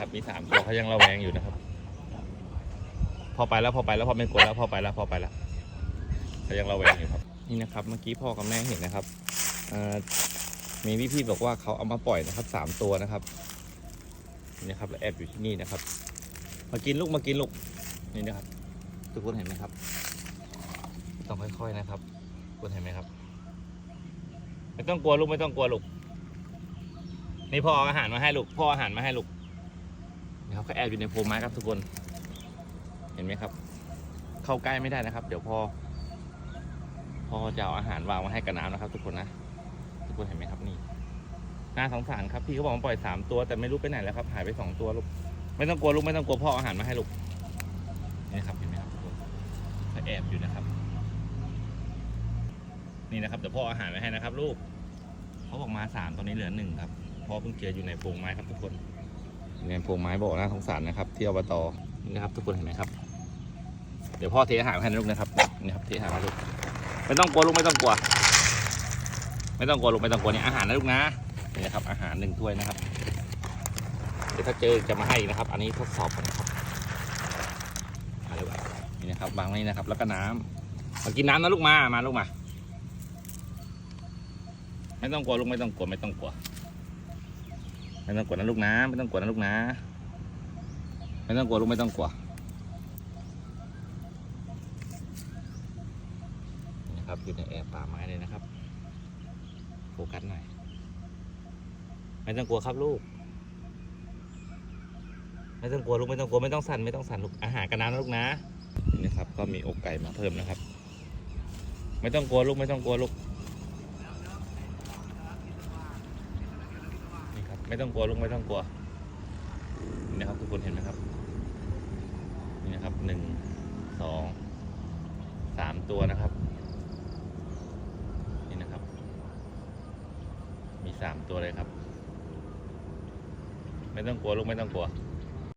ครับมีสามตัวเขายังระแวงอยู่นะครับ พอไปแล้วพอไปแล้วพอไม่กลัวแล้วพอไปแล้วพอไปแล้วเขายังระแวงอยู่ครับ นี่นะครับ เมื่อกี้พ่อกับแม่เห็นนะครับมีพี่ๆบอกว่าเขาเอามาปล่อยนะครับสามตัวนะครับนี่นะครับแล้วแอบอยู่ที่นี่นะครับ มากินลูกมากินลูกนี่นะครับ ทุกคนเห็นไหมครับ ต้องค่อยๆนะครับทุกคนเห็นไหมครับ ไม่ต้องกลัวลูกไม่ต้องกลัวลูกนี่พ่ออาหารมาให้ลูกพ่ออาหารมาให้ลูก นี่ครับเขาแอบอยู่ในโพรงไม้ครับทุกคน เห็นไหมครับ เข้าใกล้ไม่ได้นะครับ เดี๋ยวพ่อพ่อจะเอาอาหารวางมาให้กับน้ำนะครับ ทุกคนนะ ทุกคนเห็นไหมครับนี่น่าสงสารครับพี่เขาบอกว่าปล่อยสามตัวแต่ไม่รู้ไปไหนแล้วครับ หายไปสองตัวลูก ไม่ต้องกลัวลูกไม่ต้องกลัวพ่ออาหารมาให้ลูกนี่ครับเห็นไหมครับทุกคนเขาแอบอยู่นะครับ นี่นะครับเดี๋ยวพ่ออาหารไว้ให้นะครับ ลูกเขาบอกมาสามตอนนี้เหลือหนึ่งครับพ่อเพิ่งเจออยู่ในโพรงไม้ครับทุกคน อยู่ในโพรงไม้บอกน่าสงสารนะครับ ที่อบตนี่นะครับทุกคนเห็นไหมครับ เดี๋ยวพ่อเทอาหารให้นะลูกนะครับนี่ครับเทอาหารให้ลูกไม่ต้องกลัวลูกไม่ต้องกลัว ไม่ต้องกลัวลูกไม่ต้องกลัวนี่อาหารนะลูกนะนี่นะครับ อาหารหนึ่งถ้วยนะครับ เดี๋ยวถ้าเจอจะมาให้นะครับ อันนี้ทดสอบก่อนนะครับมาเลยนี่นะครับวางไว้นี่นะครับ แล้วก็น้ำมากินน้ำนะลูกมามาลูกมา ไม่ต้องกลัวลูกไม่ต้องกลัวไม่ต้องกลัว ไม่ต้องกลัวนะลูกนะ ไม่ต้องกลัวนะลูกนะ ไม่ต้องกลัวลูกไม่ต้องกลัวนะครับอยู่ในแอบป่าไม้เลยนะครับ โฟกัสหน่อย ไม่ต้องกลัวครับลูก ไม่ต้องกลัวลูกไม่ต้องกลัวไม่ต้องสั่นไม่ต้องสั่นลูกอาหารกันน้ำนะลูกนะนี่นะครับ ก็มีอกไก่มาเพิ่มนะครับ ไม่ต้องกลัวลูกไม่ต้องกลัวลูก นี่ครับ ไม่ต้องกลัวลูกไม่ต้องกลัวนี่นะครับทุกคนเห็นไหมครับ นี่นะครับหนึ่งสองสามตัวนะครับ นี่นะครับ มีสามตัวเลยครับ ไม่ต้องกลัวลูกไม่ต้องกลัว